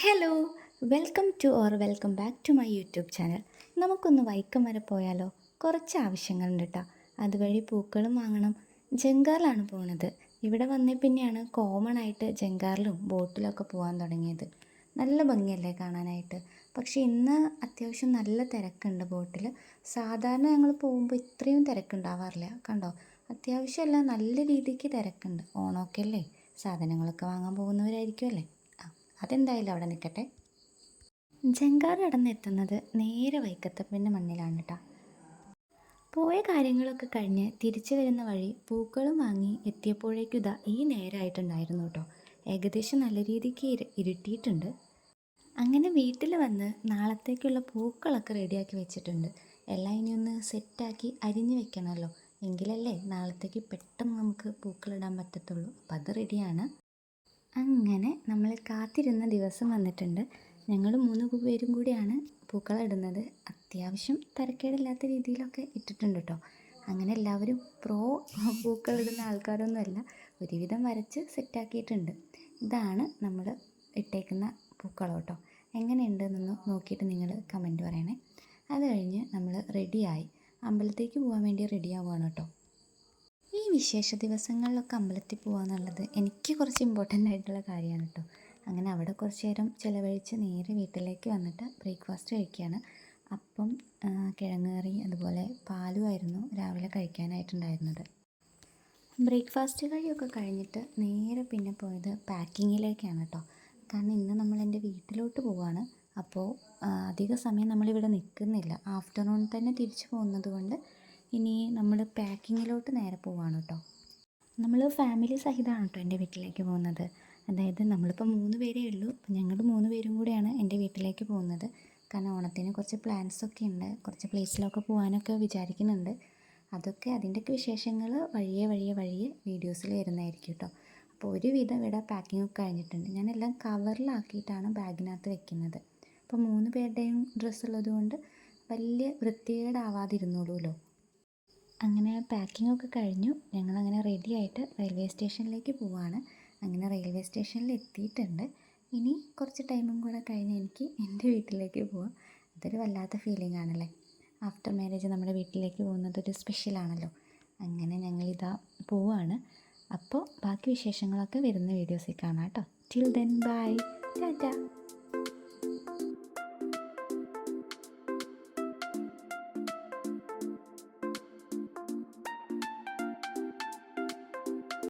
Hello welcome to or welcome back to my YouTube channel നമുക്കൊന്ന് വൈക്കം വരെ പോയാലോ? കുറച്ച് ആവശ്യങ്ങളുണ്ട് കേട്ടോ അതുവഴി പൂക്കളും വാങ്ങണം. ജങ്കാറിലാണ് പോണത്. ഇവിടെ വന്നേ പിന്നെയാണ് കോമൺ ആയിട്ട് ജങ്കാറിലും ബോട്ടിലൊക്കെ പോകാൻ തുടങ്ങിയത്. നല്ല ഭംഗിയല്ലേ കാണാനായിട്ട്. പക്ഷേ ഇന്ന് അത്യാവശ്യം നല്ല തിരക്കുണ്ട് ബോട്ടിൽ സാധാരണ ഞങ്ങൾ പോകുമ്പോൾ ഇത്രയും തിരക്കുണ്ടാവാറില്ല. കണ്ടോ? അത്യാവശ്യമല്ല നല്ല രീതിക്ക് തിരക്കുണ്ട്. ഓണമൊക്കെ അല്ലേ? സാധനങ്ങളൊക്കെ വാങ്ങാൻ പോകുന്നവരായിരിക്കുമല്ലേ അതെന്തായാലും അവിടെ നിൽക്കട്ടെ. ജങ്കാർ കടന്നെത്തുന്നത് നേരെ വൈക്കത്തപ്പന്റെ മണ്ണിലാണ് കേട്ടോ പോയ കാര്യങ്ങളൊക്കെ കഴിഞ്ഞ് തിരിച്ചു വരുന്ന വഴി പൂക്കളും വാങ്ങി എത്തിയപ്പോഴേക്കും ഇതാ ഈ നേരമായിട്ടുണ്ടായിരുന്നു കേട്ടോ ഏകദേശം നല്ല രീതിക്ക് ഇരു ഇരുട്ടിയിട്ടുണ്ട്. അങ്ങനെ വീട്ടിൽ വന്ന് നാളത്തേക്കുള്ള പൂക്കളൊക്കെ റെഡിയാക്കി വെച്ചിട്ടുണ്ട്. എല്ലാം ഇനി ഒന്ന് സെറ്റാക്കി അരിഞ്ഞു വെക്കണമല്ലോ എങ്കിലല്ലേ നാളത്തേക്ക് പെട്ടെന്ന് നമുക്ക് പൂക്കളിടാൻ പറ്റത്തുള്ളൂ. അപ്പം അത് റെഡിയാണ്. അങ്ങനെ നമ്മൾ കാത്തിരുന്ന ദിവസം വന്നിട്ടുണ്ട്. ഞങ്ങൾ മൂന്ന് പേരും കൂടിയാണ് പൂക്കളിടുന്നത്. അത്യാവശ്യം തരക്കേടില്ലാത്ത രീതിയിലൊക്കെ ഇട്ടിട്ടുണ്ട് കേട്ടോ. അങ്ങനെ എല്ലാവരും പ്രോ പൂക്കളിടുന്ന ആൾക്കാരൊന്നുമല്ല ഒരുവിധം വരച്ച് സെറ്റാക്കിയിട്ടുണ്ട്. ഇതാണ് നമ്മൾ ഇട്ടേക്കുന്ന പൂക്കളോട്ടോ കേട്ടോ. എങ്ങനെയുണ്ട് എന്നൊന്ന് നോക്കിയിട്ട് നിങ്ങൾ കമന്റ് പറയണേ. അത് കഴിഞ്ഞ് നമ്മൾ റെഡിയായി അമ്പലത്തേക്ക് പോകാൻ വേണ്ടി റെഡിയാവുകയാണ് കേട്ടോ. വിശേഷ ദിവസങ്ങളിലൊക്കെ അമ്പലത്തിൽ പോകുക എന്നുള്ളത് എനിക്ക് കുറച്ച് ഇമ്പോർട്ടന്റ് ആയിട്ടുള്ള കാര്യമാണ് കേട്ടോ അങ്ങനെ അവിടെ കുറച്ച് നേരം ചിലവഴിച്ച് നേരെ വീട്ടിലേക്ക് വന്നിട്ട് ബ്രേക്ക്ഫാസ്റ്റ് കഴിക്കുകയാണ് അപ്പം കിഴങ്ങ് കറി അതുപോലെ പാലുമായിരുന്നു രാവിലെ കഴിക്കാനായിട്ടുണ്ടായിരുന്നത്. ബ്രേക്ക്ഫാസ്റ്റ് കഴിയൊക്കെ കഴിഞ്ഞിട്ട് നേരെ പിന്നെ പോയത് പാക്കിങ്ങിലേക്കാണ് കേട്ടോ കാരണം ഇന്ന് നമ്മൾ എന്റെ വീട്ടിലോട്ട് പോവാണ്. അപ്പോൾ അധിക സമയം നമ്മളിവിടെ നിൽക്കുന്നില്ല. ആഫ്റ്റർനൂൺ തന്നെ തിരിച്ചു പോകുന്നത് കൊണ്ട് ഇനി നമ്മൾ പാക്കിങ്ങിലോട്ട് നേരെ പോവാണ് കേട്ടോ നമ്മൾ ഫാമിലി സഹിതമാണ് കേട്ടോ എന്റെ വീട്ടിലേക്ക് പോകുന്നത്. അതായത് നമ്മളിപ്പോൾ മൂന്ന് പേരേ ഉള്ളൂ. അപ്പം ഞങ്ങൾ മൂന്ന് പേരും കൂടെയാണ് എന്റെ വീട്ടിലേക്ക് പോകുന്നത്. കാരണം ഓണത്തിന് കുറച്ച് പ്ലാൻസ് ഒക്കെ ഉണ്ട്. കുറച്ച് പ്ലേസിലൊക്കെ പോകാനൊക്കെ വിചാരിക്കുന്നുണ്ട്. അതൊക്കെ അതിന്റെയൊക്കെ വിശേഷങ്ങൾ വഴിയെ വഴിയെ വഴിയെ വീഡിയോസിൽ വരുന്നതായിരിക്കും കേട്ടോ അപ്പോൾ ഒരുവിധം ഇവിടെ പാക്കിംഗ് ഒക്കെ കഴിഞ്ഞിട്ടുണ്ട്. ഞാനെല്ലാം കവറിലാക്കിയിട്ടാണ് ബാഗിനകത്ത് വെക്കുന്നത്. അപ്പോൾ മൂന്ന് പേരുടെയും ഡ്രസ്സ് ഉള്ളതുകൊണ്ട് വലിയ വൃത്തികേടാവാതിരുന്നോളൂല്ലോ അങ്ങനെ പാക്കിംഗ് ഒക്കെ കഴിഞ്ഞു. ഞങ്ങളങ്ങനെ റെഡി ആയിട്ട് റെയിൽവേ സ്റ്റേഷനിലേക്ക് പോവാണ്. അങ്ങനെ റെയിൽവേ സ്റ്റേഷനിൽ എത്തിയിട്ടുണ്ട് ഇനി കുറച്ച് ടൈമും കൂടെ കഴിഞ്ഞ് എനിക്ക് എന്റെ വീട്ടിലേക്ക് പോവാം. അതൊരു വല്ലാത്ത ഫീലിംഗ് ആണല്ലേ? ആഫ്റ്റർ മാരേജ് നമ്മുടെ വീട്ടിലേക്ക് പോകുന്നത് ഒരു സ്പെഷ്യലാണല്ലോ അങ്ങനെ ഞങ്ങളിതാ പോവാണ്. അപ്പോൾ ബാക്കി വിശേഷങ്ങളൊക്കെ വരുന്ന വീഡിയോസിൽ കാണാം കേട്ടോ. Till then bye tata.